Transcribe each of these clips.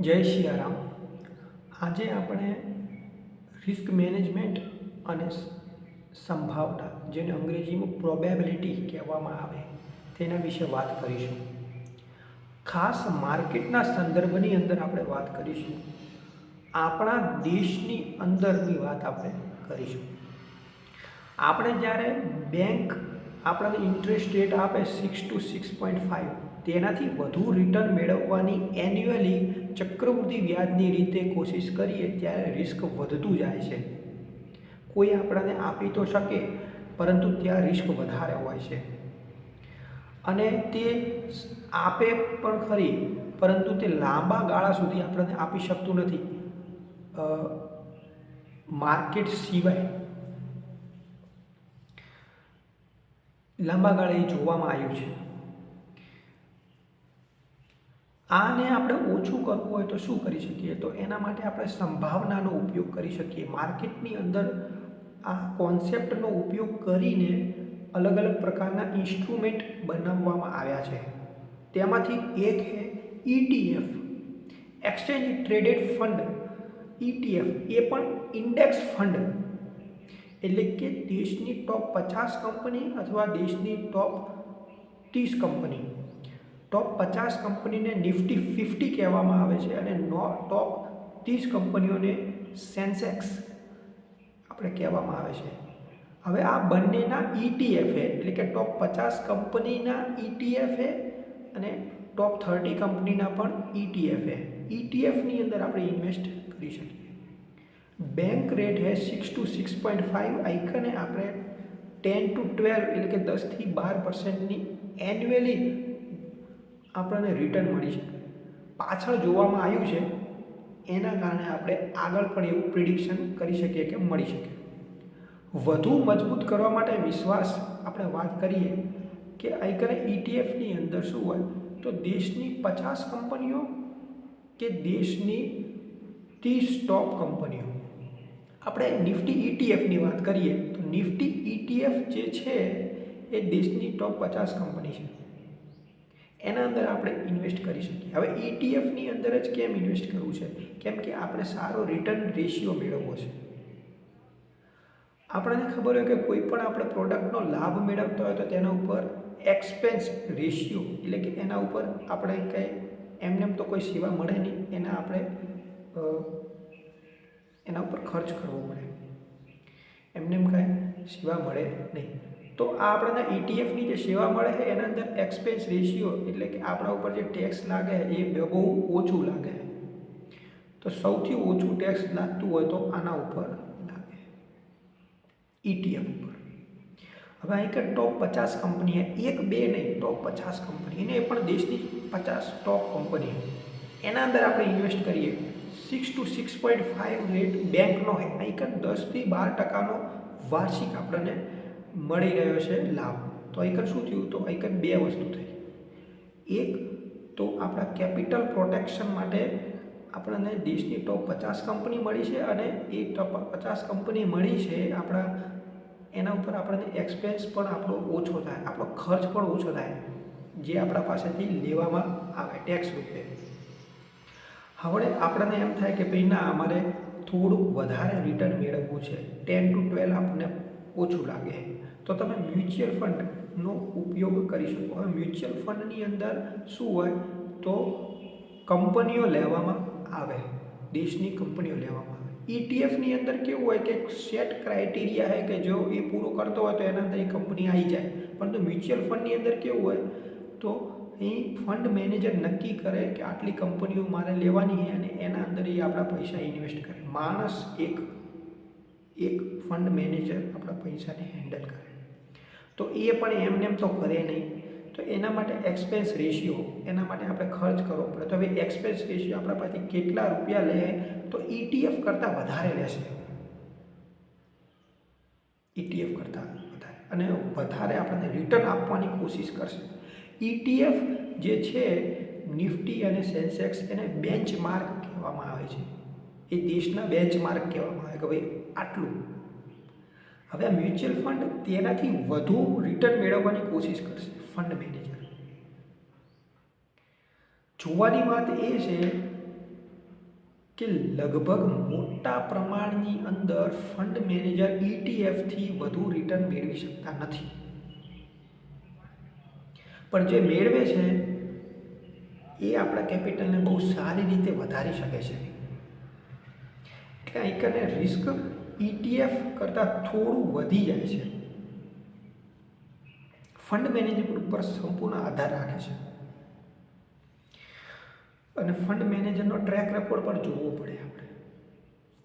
જય સિયારામ આજે આપણે રિસ્ક મેનેજમેન્ટ અને સંભાવના, જેને અંગ્રેજીમાં પ્રોબેબિલિટી કહેવામાં આવે, તેના વિશે વાત કરીશું. ખાસ માર્કેટના સંદર્ભની અંદર આપણે વાત કરીશું. આપણા દેશની અંદરની વાત આપણે કરીશું. આપણે જ્યારે બેંક આપણને ઇન્ટરેસ્ટ રેટ આપે six to six point five તેનાથી વધુ રિટર્ન મેળવવાની એન્યુઅલી ચક્રવૃદ્ધિ વ્યાજની રીતે કોશિશ કરીએ ત્યારે રિસ્ક વધતું જાય છે. કોઈ આપણને આપી તો શકે, પરંતુ ત્યાં રિસ્ક વધારે હોય છે. અને તે આપે પણ ખરી, પરંતુ તે લાંબા ગાળા સુધી આપણને આપી શકતું નથી. માર્કેટ સિવાય. લાંબા ગાળે જોવામાં આવ્યું છે. આને આપણે ઓછું કરવું હોય તો શું કરી શકીએ? તો એના માટે આપણે સંભાવનાનો ઉપયોગ કરી શકીએ. માર્કેટની અંદર આ કોન્સેપ્ટનો ઉપયોગ કરીને અલગ અલગ પ્રકારના ઇન્સ્ટ્રુમેન્ટ બનાવવામાં આવ્યા છે. તેમાંથી એક છે ETF exchange traded fund. ETF એ પણ ઇન્ડેક્સ ફંડ. એટલે કે દેશની ટોપ પચાસ કંપની અથવા દેશની ટોપ ત્રીસ કંપની. ટોપ પચાસ કંપનીને નિફ્ટી ફિફ્ટી કહેવામાં આવે છે અને નો ટોપ ત્રીસ કંપનીઓને સેન્સેક્સ આપણે કહેવામાં આવે છે. હવે આ બંનેના ETF એટલે કે ટોપ પચાસ કંપનીના ETF અને ટોપ થર્ટી કંપનીના પણ ETF ઈટીએફની અંદર આપણે ઇન્વેસ્ટ કરી શકીએ. બેંક રેટ હે six to six point five આઈકને આપણે ટેન ટુ ટ્વેલ્વ એટલે કે દસથી બાર પર્સન્ટની એન્યુઅલી આપણને રિટર્ન મળી શકે. પાછળ જોવામાં આવ્યું છે, એના કારણે આપણે આગળ પણ એવું પ્રિડિક્શન કરી શકીએ કે મળી શકે. વધુ મજબૂત કરવા માટે વિશ્વાસ આપણે વાત કરીએ કે આઈકને ઇટીએફની અંદર શું હોય, તો દેશની પચાસ કંપનીઓ કે દેશની ત્રીસ ટોપ કંપનીઓ. આપણે નિફ્ટી ઇટીએફની વાત કરીએ, તો નિફ્ટી ઇટીએફ જે છે, એ દેશની ટોપ પચાસ કંપની છે. એના અંદર આપણે ઇન્વેસ્ટ કરી શકીએ. હવે ઈટીએફની અંદર જ કેમ ઇન્વેસ્ટ કરવું છે? કેમ કે આપણે સારો રિટર્ન રેશિયો મેળવવો છે. આપણને ખબર હોય કે કોઈ પણ આપણે પ્રોડક્ટનો લાભ મેળવતા હોય તો તેના ઉપર એક્સપેન્સ રેશિયો એટલે કે એના ઉપર આપણે કંઈ, એમને તો કોઈ સેવા મળે નહીં, એના આપણે એના ઉપર ખર્ચ કરવો પડે. એમને એમ કાંઈ સેવા મળે નહીં. તો આપણને ઇટીએફની જે સેવા મળે છે, એના અંદર એક્સપેન્સ રેશિયો એટલે કે આપણા ઉપર જે ટેક્સ લાગે એ બહુ ઓછું લાગે તો સૌથી ઓછું ટેક્સ લાગતું હોય તો આના ઉપર લાગે ઇટીએફ ઉપર. હવે અહીં કે ટોપ પચાસ કંપની એક બે નહીં ટોપ પચાસ કંપની એને પણ દેશની પચાસ ટોપ કંપની એના અંદર આપણે ઇન્વેસ્ટ કરીએ six to six point five rate બેંકનો હે અહીં કે દસથી બાર ટકાનો વાર્ષિક આપણને મળી રહ્યો છે લાભ. તો અહીં શું થયું? તો અહીં બે વસ્તુ થઈ. એક, તો આપણા કેપિટલ પ્રોટેક્શન માટે આપણને દેશની ટોપ પચાસ કંપની મળી છે અને એ ટોપ પચાસ કંપની મળી છે આપણા, એના ઉપર આપણને એક્સપેન્સ પણ આપણો ઓછો થાય. આપણો ખર્ચ પણ ઓછો થાય જે આપણા પાસેથી લેવામાં આવે ટેક્સ રૂપે. હવે આપણને એમ થાય કે ભાઈ ના, અમારે થોડુંક વધારે રિટર્ન મેળવવું છે. ટેન ટુ ટ્વેલ્વ આપણને ઓછું લાગે. તો તમે મ્યુચ્યુઅલ ફંડનો ઉપયોગ કરી શકો. હવે મ્યુચ્યુઅલ ફંડની અંદર શું હોય? તો કંપનીઓ લેવામાં આવે. દેશની કંપનીઓ લેવામાં આવે. ઈટીએફની અંદર કેવું હોય કે સેટ ક્રાઇટેરિયા છે કે જો એ પૂરો કરતો હોય તો એના અંદર એ કંપની આવી જાય. પરંતુ મ્યુચ્યુઅલ ફંડની અંદર કેવું હોય? તો અહીં ફંડ મેનેજર નક્કી કરે કે આટલી કંપનીઓ મારે લેવાની છે અને એના અંદર એ આપણા પૈસા ઇન્વેસ્ટ કરે. માણસ એક એક ફંડ મેનેજર આપણા પૈસાને હેન્ડલ કરે. તો એ પણ એમને એમ તો કરે નહીં. તો એના માટે એક્સપેન્સ રેશિયો એના માટે આપણે ખર્ચ કરવો પડે. તો હવે એક્સપેન્સ રેશિયો આપણા પાસેથી કેટલા રૂપિયા લે, તો ઇટીએફ કરતાં વધારે લેશે. ઇટીએફ કરતાં વધારે. અને વધારે આપણને રિટર્ન આપવાની કોશિશ કરશે. ઇટીએફ જે છે, નિફ્ટી અને સેન્સેક્સ એને બેન્ચમાર્ક કહેવામાં આવે છે. એ દેશના બેન્ચમાર્ક કહેવામાં આવે કે ભાઈ આટલું હવે આ મ્યુચ્યુઅલ ફંડ તેનાથી વધુ રિટર્ન મેળવવાની કોશિશ કરશે ફંડ મેનેજર જોવાની વાત એ છે કે લગભગ મોટા પ્રમાણની અંદર ફંડ મેનેજર ઇટીએફથી વધુ રિટર્ન મેળવી શકતા નથી. પણ જે મેળવે છે, એ આપણા કેપિટલને બહુ સારી રીતે વધારી શકે છે. એટલે અહીં કને રિસ્ક ઇટીએફ કરતાં થોડું વધી જાય છે. ફંડ મેનેજમેન્ટ ઉપર સંપૂર્ણ આધાર રાખે છે. અને ફંડ મેનેજરનો ટ્રેક રેકોર્ડ પણ જોવો પડે આપણે,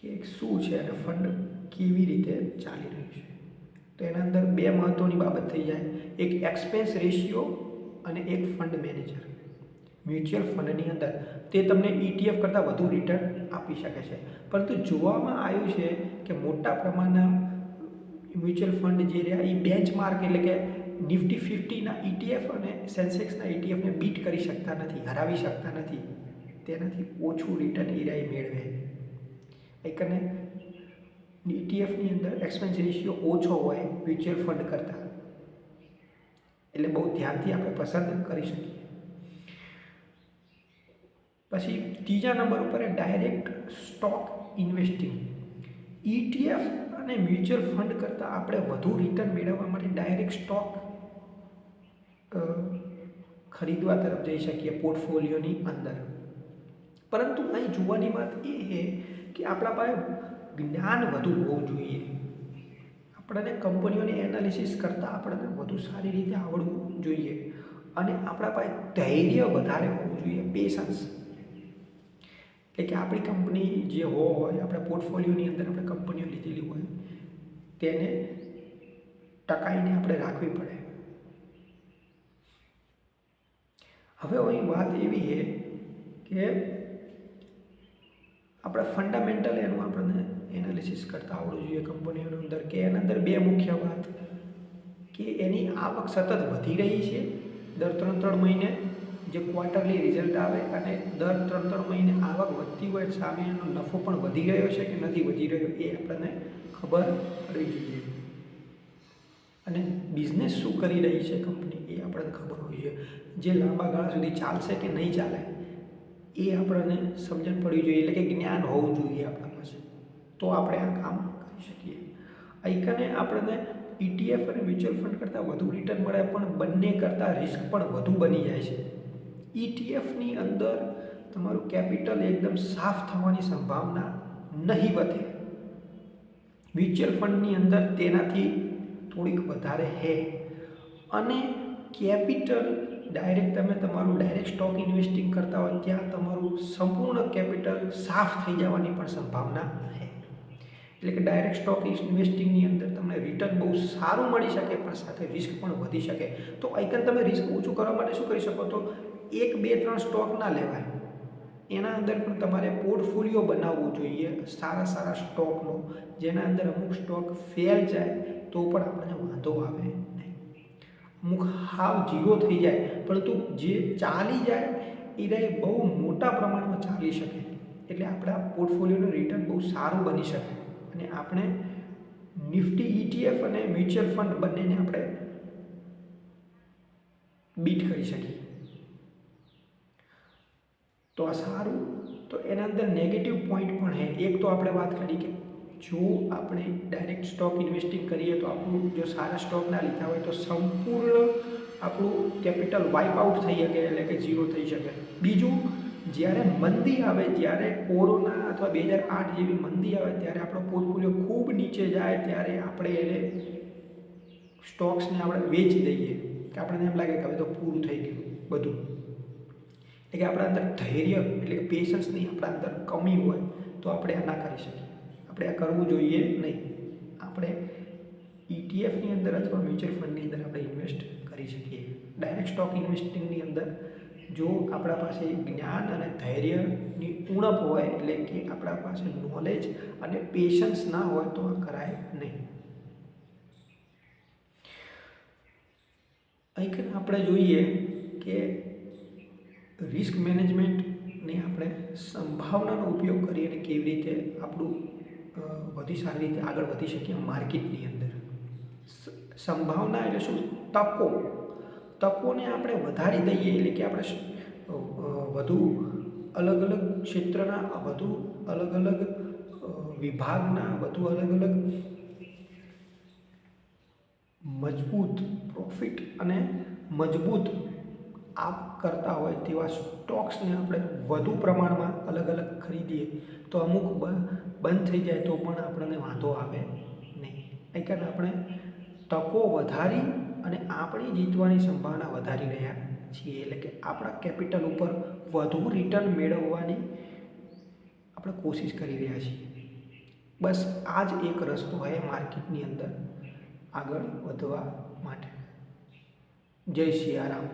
કે શું છે અને ફંડ કેવી રીતે ચાલી રહ્યું છે. તો એના અંદર બે મહત્ત્વની બાબત થઈ જાય. એક એક્સપેન્સ રેશિયો અને એક ફંડ મેનેજર મ્યુચ્યુઅલ ફંડની અંદર તે તમને ઇટીએફ કરતાં વધુ રિટર્ન આપી શકે છે. પરંતુ જોવામાં આવ્યું છે કે મોટા પ્રમાણના મ્યુચ્યુઅલ ફંડ જે રહ્યા એ બેન્ચમાર્ક એટલે કે નિફ્ટી ફિફ્ટીના ઇટીએફ અને સેન્સેક્સના ઇટીએફને બીટ કરી શકતા નથી, હરાવી શકતા નથી. તેનાથી ઓછું રિટર્ન એ રહ્યા મેળવે. એ કને ઇટીએફની અંદર એક્સપેન્સ રેશિયો ઓછો હોય મ્યુચ્યુઅલ ફંડ કરતાં. એટલે બહુ ધ્યાનથી આપણે પસંદ કરી શકીએ. પછી ત્રીજા નંબર ઉપર ડાયરેક્ટ સ્ટોક ઇન્વેસ્ટિંગ ઇટીએફ અને મ્યુચ્યુઅલ ફંડ કરતાં આપણે વધુ રિટર્ન મેળવવા માટે ડાયરેક્ટ સ્ટોક ખરીદવા તરફ જઈ શકીએ પોર્ટફોલિયોની અંદર. પરંતુ અહીં જોવાની વાત એ છે કે આપણા પાસે જ્ઞાન વધુ હોવું જોઈએ. આપણને કંપનીઓની એનાલિસિસ કરતાં આપણને વધુ સારી રીતે આવડવું જોઈએ. અને આપણા પાસે ધૈર્ય વધારે હોવું જોઈએ પેશન્સ એટલે કે આપણી કંપની જે હોય, આપણે પોર્ટફોલિયોની અંદર આપણે કંપનીઓ લીધેલી હોય, તેને ટકાઈને આપણે રાખવી પડે. હવે અહીં વાત એવી છે કે આપણે ફંડામેન્ટલ એનું આપણને એનાલિસિસ કરતા આવડવું જોઈએ કંપનીઓની અંદર, કે એના અંદર બે મુખ્ય વાત, કે એની આવક સતત વધી રહી છે દર ત્રણ ત્રણ મહિને જે ક્વાર્ટરલી રિઝલ્ટ આવે અને દર ત્રણ ત્રણ મહિને આવક વધતી હોય સામે એનો નફો પણ વધી રહ્યો છે કે નથી વધી રહ્યો એ આપણને ખબર પડવી જોઈએ. અને બિઝનેસ શું કરી રહી છે કંપની એ આપણને ખબર હોવી જોઈએ. જે લાંબા ગાળા સુધી ચાલશે કે નહીં ચાલે એ આપણને સમજણ પડવી જોઈએ. એટલે કે જ્ઞાન હોવું જોઈએ આપણા પાસે તો આપણે આ કામ કરી શકીએ. આઈકને આપણને ઇટીએફ અને મ્યુચ્યુઅલ ફંડ કરતાં વધુ રિટર્ન મળે પણ બંને કરતાં રિસ્ક પણ વધુ બની જાય છે. ઇટીએફની અંદર તમારું કેપિટલ એકદમ સાફ થવાની સંભાવના નહીં વધે. મ્યુચ્યુઅલ ફંડની અંદર તેનાથી થોડીક વધારે હે. અને કેપિટલ ડાયરેક્ટ તમે તમારું ડાયરેક્ટ સ્ટોક ઇન્વેસ્ટિંગ કરતા હોય ત્યાં તમારું સંપૂર્ણ કેપિટલ સાફ થઈ જવાની પણ સંભાવના છે એટલે કે ડાયરેક્ટ સ્ટોક ઇન્વેસ્ટિંગની અંદર તમને રિટર્ન બહુ સારું મળી શકે, પણ સાથે રિસ્ક પણ વધી શકે. તો આઈકન તમે રિસ્ક ઓછું કરવા માટે શું કરી શકો તો એક, બે, ત્રણ સ્ટોક ના લેવાય. એના અંદર પણ તમારે પોર્ટફોલિયો બનાવવું જોઈએ, સારા સારા સ્ટોકનો જેના અંદર અમુક સ્ટોક ફેલ જાય, તો પણ આપણને વાંધો આવે નહીં. અમુક હાવ જીરો થઈ જાય, પરંતુ જે ચાલી જાય, એ રહે બહુ મોટા પ્રમાણમાં ચાલી શકે. એટલે આપણા પોર્ટફોલિયોનું રિટર્ન બહુ સારું બની શકે. અને આપણે નિફ્ટી ઇટીએફ અને મ્યુચ્યુઅલ ફંડ બંનેને આપણે બીટ કરી શકીએ. તો આ સારું. તો એના અંદર નેગેટિવ પોઈન્ટ પણ છે. એક તો આપણે વાત કરી કે જો આપણે ડાયરેક્ટ સ્ટોક ઇન્વેસ્ટિંગ કરીએ તો આપણું જો સારા સ્ટોક ના લીધા હોય તો સંપૂર્ણ આપણું કેપિટલ વાઇપ આઉટ થઈ શકે એટલે કે ઝીરો થઈ શકે. બીજું, જ્યારે મંદી આવે, જ્યારે કોરોના અથવા બે હજાર આઠ જેવી મંદી આવે, ત્યારે આપણો પોર્ટફોલિયો ખૂબ નીચે જાય, ત્યારે આપણે એને સ્ટોક્સને આપણે વેચી દઈએ. કે આપણને એમ લાગે કે હવે તો પૂરું થઈ ગયું બધું. એટલે કે આપણા અંદર ધૈર્ય એટલે કે પેશન્સની આપણા અંદર કમી હોય, તો આપણે આ ના કરી શકીએ. આપણે આ કરવું જોઈએ નહીં. આપણે ઇટીએફની અંદર અથવા મ્યુચ્યુઅલ ફંડની અંદર આપણે ઇન્વેસ્ટ કરી શકીએ. ડાયરેક્ટ સ્ટોક ઇન્વેસ્ટિંગની અંદર જો આપણા પાસે જ્ઞાન અને ધૈર્યની ઉણપ હોય, એટલે કે આપણા પાસે નોલેજ અને પેશન્સ ના હોય, તો આ કરાય નહીં. અહીં આપણે જોઈએ કે રિસ્ક મેનેજમેન્ટની આપણે સંભાવનાનો ઉપયોગ કરીને કેવી રીતે આપણું વધી સારી રીતે આગળ વધી શકીએ માર્કેટની અંદર. સંભાવના એટલે શું? તકો. તકોને આપણે વધારી દઈએ એટલે કે આપણે વધુ અલગ અલગ ક્ષેત્રના વધુ અલગ અલગ વિભાગના, વધુ અલગ અલગ મજબૂત પ્રોફિટ અને મજબૂત આપ કરતા હોય તેવા સ્ટોક્સને આપણે વધુ પ્રમાણમાં અલગ અલગ ખરીદીએ તો અમુક બંધ થઈ જાય તો પણ આપણને વાંધો આવે નહીં. એ કારણે આપણે તકો વધારી અને આપણી જીતવાની સંભાવના વધારી રહ્યા છીએ. એટલે કે આપણા કેપિટલ ઉપર વધુ રિટર્ન મેળવવાની આપણે કોશિશ કરી રહ્યા છીએ. બસ આ જ એક રસ્તો હોય માર્કેટની અંદર આગળ વધવા માટે. જય સિયારામ